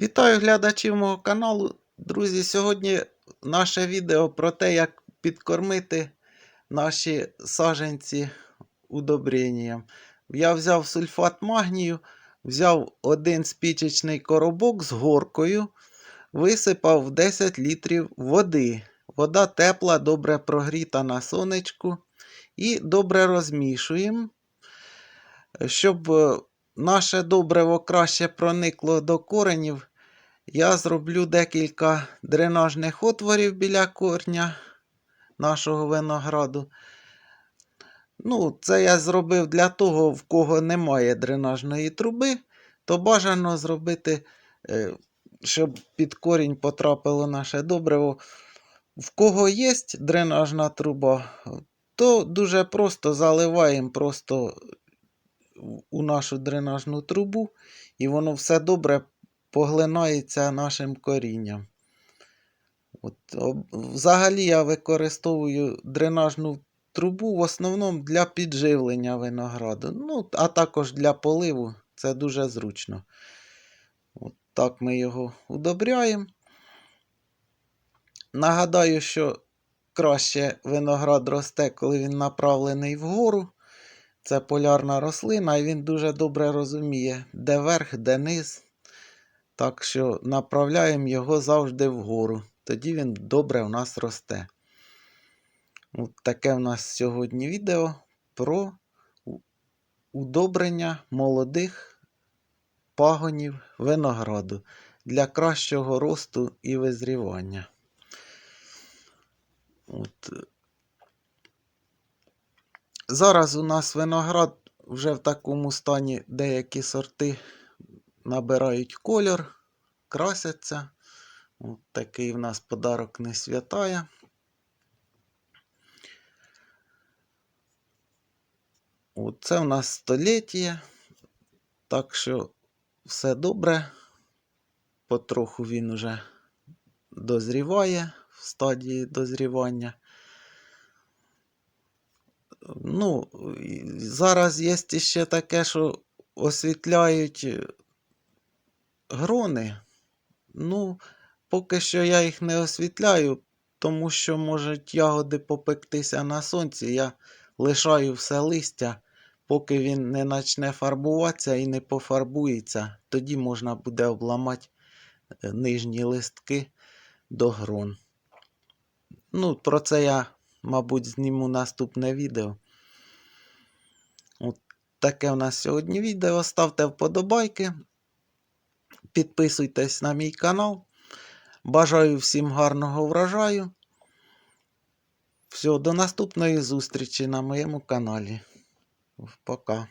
Вітаю глядачів мого каналу. Друзі, сьогодні наше відео про те, як підкормити наші саженці удобренням. Я взяв сульфат магнію, взяв один спічечний коробок з горкою, висипав 10 літрів води. Вода тепла, добре прогріта на сонечку. І добре розмішуємо, щоб е, наше добриво краще проникло до коренів. Я зроблю декілька дренажних отворів біля корня нашого винограду. Ну, це я зробив для того, в кого немає дренажної труби, то бажано зробити, е, щоб під корінь потрапило наше добриво. В кого є дренажна труба, то дуже просто заливаємо просто у нашу дренажну трубу, і воно все добре поглинається нашим корінням. От, Взагалі я використовую дренажну трубу в основному для підживлення винограду. Ну, а також для поливу це дуже зручно. От так ми його удобряємо. Нагадаю, що краще виноград росте, коли він направлений вгору. Це полярна рослина, і він дуже добре розуміє, де верх, де низ. Так що направляємо його завжди вгору. Тоді він добре у нас росте. От таке в нас сьогодні відео про удобрення молодих пагонів винограду для кращого росту і визрівання. От. Зараз у нас виноград вже в такому стані деякі сорти набирають кольор, красяться. От такий в нас подарок не святає. Це в нас століття, так що все добре. Потроху він уже дозріває в стадії дозрівання. Ну, зараз є ще таке, що освітляють грони. Ну, поки що я їх не освітляю, тому що можуть ягоди попектися на сонці. Я лишаю все листя, поки він не почне фарбуватися і не пофарбується. Тоді можна буде обламати е, нижні листки до грон. Ну, про це я, мабуть, зніму наступне відео. От таке у нас сьогодні відео. Ставте вподобайки. Підписуйтесь на мій канал. Бажаю всім гарного врожаю. Все, до наступної зустрічі на моєму каналі. Пока.